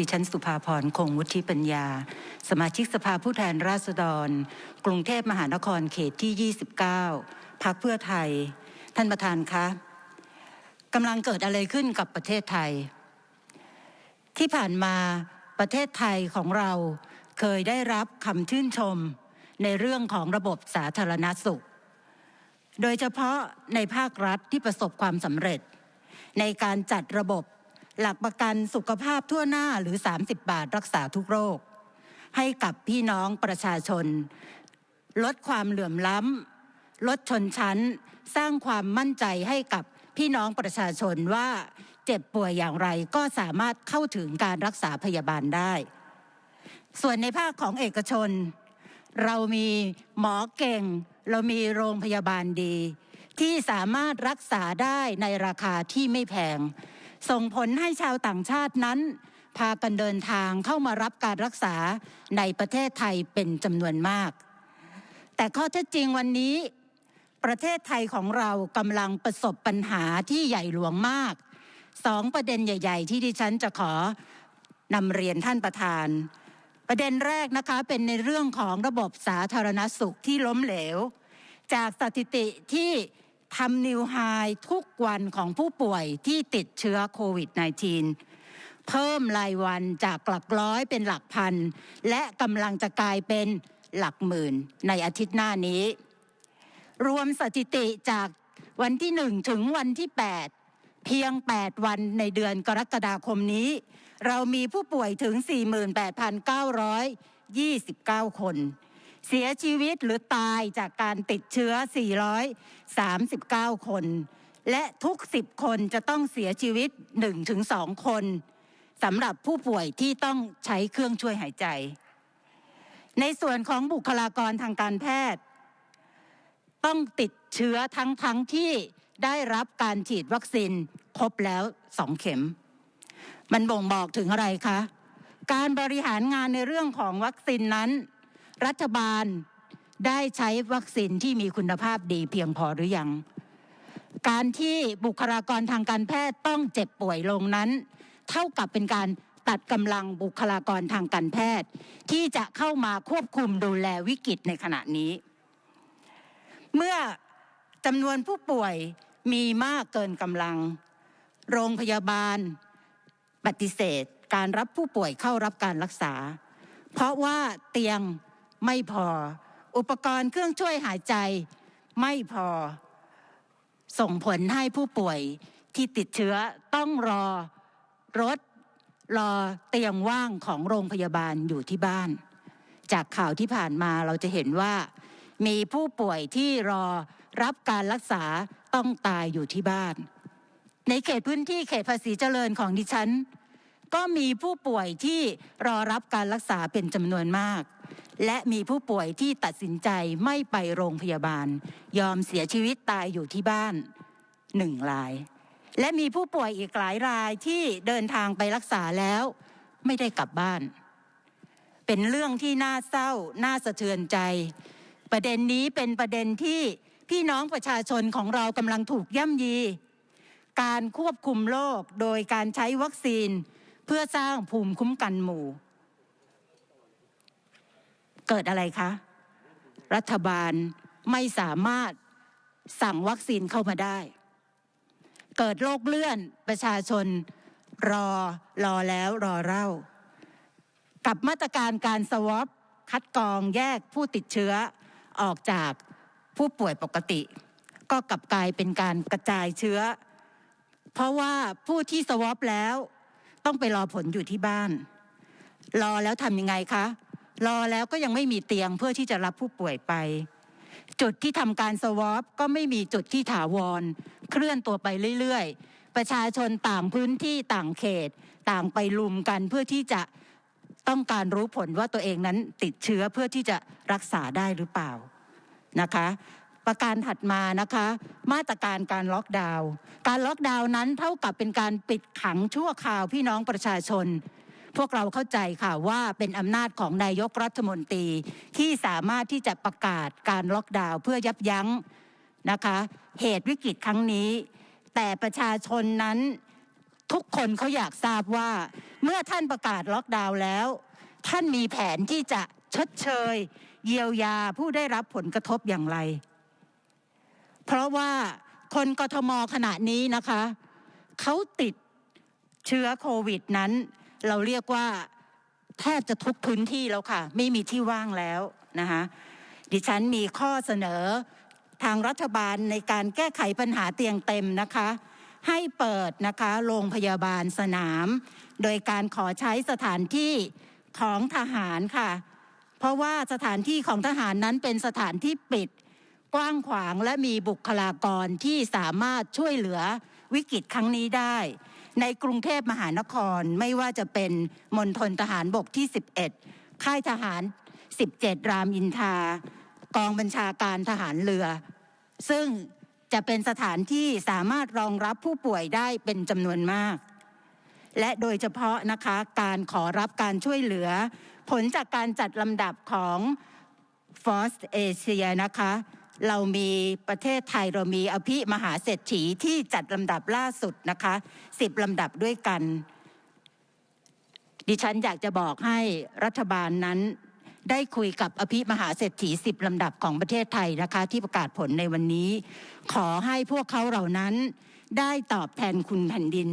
ดิฉันสุภาพรคงวุฒิปัญญา สมาชิกสภาผู้แทนราษฎร กรุงเทพมหานครเขตที่ 29พักเพื่อไทย ท่านประธานคะกำลังเกิดอะไรขึ้นกับประเทศไทย ที่ผ่านมาประเทศไทยของเราเคยได้รับคำชื่นชมในเรื่องของระบบสาธารณสุข โดยเฉพาะในภาครัฐที่ประสบความสำเร็จ ในการจัดระบบ หลักประกันสุขภาพทั่วหน้าหรือ 30 บาทรักษาทุกโรค ให้กับพี่น้องประชาชน ลดความเหลื่อมล้ำลดชนชั้น สร้างความมั่นใจให้กับพี่น้องประชาชนว่าเจ็บป่วยอย่างไรก็สามารถเข้าถึงการรักษาพยาบาลได้ ส่วนในภาคของเอกชน เรามีหมอเก่ง เรามีโรงพยาบาลดี ที่สามารถรักษาได้ในราคาที่ไม่แพง ส่งผลให้ชาวต่างชาตินั้น พากันเดินทางเข้ามารับการรักษาในประเทศไทยเป็นจำนวนมาก แต่ข้อเท็จจริงวันนี้ ประเทศไทยของเรากำลังประสบปัญหาที่ใหญ่หลวงมากสองประเด็นใหญ่ ๆ ที่ดิฉันจะขอนำเรียนท่านประธาน ประเด็นแรกนะคะเป็นในเรื่องของระบบสาธารณสุขที่ล้มเหลว จากสถิติที่ ทำนิวไฮทุกวันของผู้ป่วยที่ติดเชื้อโควิด -19 เพิ่มรายวันจากหลักร้อยเป็นหลักพัน และกำลังจะกลายเป็นหลักหมื่นในอาทิตย์หน้านี้ รวมสถิติจากวันที่ 1 ถึงวันที่ 8 เพียง 8 วันในเดือนกรกฎาคมนี้ เรามีผู้ป่วยถึง 48,929 คน เสียชีวิตหรือตายจากการติดเชื้อ 439 คน และทุก 10 คนจะต้องเสียชีวิต 1-2 คนสำหรับผู้ป่วยที่ต้องใช้เครื่องช่วยหายใจ ในส่วนของบุคลากรทางการแพทย์ ต้องติดเชื้อทั้งทั้งที่ได้รับการฉีดวัคซีนครบแล้วสองเข็ม มันบ่งบอกถึงอะไรคะ การบริหารงานในเรื่องของวัคซีนนั้น รัฐบาลได้ใช้วัคซีนที่มีคุณภาพดีเพียงพอหรือยัง การที่บุคลากรทางการแพทย์ต้องเจ็บป่วยลงนั้น เท่ากับเป็นการตัดกำลังบุคลากรทางการแพทย์ ที่จะเข้ามาควบคุมดูแลวิกฤตในขณะนี้ เมื่อจำนวนผู้ป่วยมีมากเกินกำลัง โรงพยาบาลปฏิเสธ การรับผู้ป่วยเข้ารับการรักษา เพราะว่าเตียง ไม่พอ อุปกรณ์เครื่องช่วยหายใจไม่พอ ส่งผลให้ผู้ป่วยที่ติดเชื้อต้องรอรถรอเตียงว่างของโรงพยาบาลอยู่ที่บ้าน จากข่าวที่ผ่านมาเราจะเห็นว่า มีผู้ป่วยที่รอรับการรักษาต้องตายอยู่ที่บ้าน ในเขตพื้นที่เขตภาษีเจริญของดิฉัน ก็มีผู้ป่วยที่รอรับการรักษาเป็นจำนวนมาก และมีผู้ป่วยที่ตัดสินใจไม่ไปโรงพยาบาล ยอมเสียชีวิตตายอยู่ที่บ้านหนึ่งราย และมีผู้ป่วยอีกหลายรายที่เดินทางไปรักษาแล้ว ไม่ได้กลับบ้าน เป็นเรื่องที่น่าเศร้า น่าสะเทือนใจ ประเด็นนี้เป็นประเด็นที่พี่น้องประชาชนของเรากำลังถูกย่ำยี การควบคุมโรคโดยการใช้วัคซีน เพื่อสร้างภูมิคุ้มกันหมู่ เกิดอะไรคะ รัฐบาลไม่สามารถสั่งวัคซีนเข้ามาได้ เกิดโรคเลื่อนประชาชนรอรอแล้วรอเล่า กับมาตรการการสวอปคัดกรองแยกผู้ติดเชื้อออกจากผู้ป่วยปกติ ก็กลับกลายเป็นการกระจายเชื้อ เพราะว่าผู้ที่สวอปแล้ว ต้องไปรอผลอยู่ที่บ้าน รอแล้วทำยังไงคะ รอแล้วก็ยังไม่มีเตียงเพื่อที่จะรับผู้ป่วยไป จุดที่ทำการสวอปก็ไม่มีจุดที่ถาวร เคลื่อนตัวไปเรื่อยๆ ประชาชนต่างพื้นที่ต่างเขต ต่างไปลุมกันเพื่อที่จะต้องการรู้ผลว่าตัวเองนั้นติดเชื้อเพื่อที่จะรักษาได้หรือเปล่านะคะประการถัดมานะคะ มาตรการการล็อกดาวน์การล็อกดาวน์นั้นเท่ากับเป็นการปิดขังชั่วคราวพี่น้องประชาชน พวกเราเข้าใจค่ะว่าเป็นอำนาจของนายกรัฐมนตรีที่สามารถที่จะประกาศการล็อกดาวน์เพื่อยับยั้งนะคะเหตุวิกฤตครั้งนี้ แต่ประชาชนนั้นทุกคนเขาอยากทราบว่า เมื่อท่านประกาศล็อกดาวน์แล้ว ท่านมีแผนที่จะชดเชย เยียวยาผู้ได้รับผลกระทบอย่างไร เพราะว่าคนกทมขณะนี้นะคะเขาติดเชื้อโควิดนั้น เราเรียกว่าแทบจะทุกพื้นที่แล้วค่ะ ไม่มีที่ว่างแล้วนะคะดิฉันมีข้อเสนอทางรัฐบาลในการแก้ไขปัญหาเตียงเต็มนะคะ ให้เปิดนะคะโรงพยาบาลสนาม โดยการขอใช้สถานที่ของทหารค่ะ เพราะว่าสถานที่ของทหารนั้นเป็นสถานที่ปิด กว้างขวางและมีบุคลากรที่สามารถช่วยเหลือวิกฤตครั้งนี้ได้ ในกรุงเทพมหานครไม่ว่าจะเป็นมณฑลทหารบกที่ 11 ค่ายทหาร 17 รามอินทรากองบัญชาการทหารเรือ ซึ่งจะเป็นสถานที่สามารถรองรับผู้ป่วยได้เป็นจำนวนมาก และโดยเฉพาะนะคะการขอรับการช่วยเหลือ ผลจากการจัดลำดับของฟอสเอเชียนะคะ เรามีประเทศไทยเรามีอภิมหาเศรษฐีที่จัดลำดับล่าสุดนะคะสิบลำดับด้วยกัน ดิฉันอยากจะบอกให้รัฐบาลนั้นได้คุยกับอภิมหาเศรษฐีสิบลำดับของประเทศไทยนะคะที่ประกาศผลในวันนี้ ขอให้พวกเขาเหล่านั้นได้ตอบแทนคุณแผ่นดิน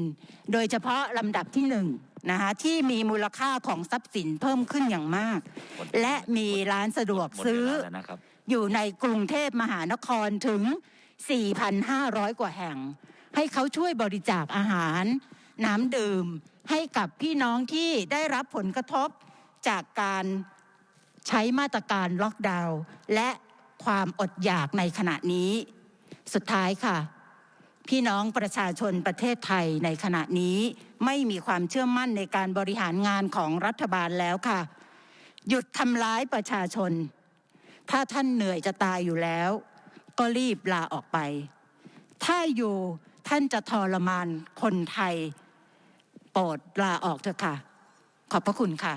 โดยเฉพาะลำดับที่หนึ่งนะคะที่มีมูลค่าของทรัพย์สินเพิ่มขึ้นอย่างมาก และมีร้านสะดวกซื้อ อยู่ในกรุงเทพมหานครถึง 4,500 กว่าแห่ง ให้เขาช่วยบริจาคอาหาร น้ำดื่มให้กับพี่น้องที่ได้รับผลกระทบจากการใช้มาตรการล็อกดาวน์และความอดอยากในขณะนี้ สุดท้ายค่ะ พี่น้องประชาชนประเทศไทยในขณะนี้ไม่มีความเชื่อมั่นในการบริหารงานของรัฐบาลแล้วค่ะ หยุดทำร้ายประชาชน ถ้าท่านเหนื่อยจะตายอยู่แล้ว ก็รีบลาออกไป ถ้าอยู่ท่านจะทรมานคนไทย โปรดลาออกเถอะค่ะ ขอบพระคุณค่ะ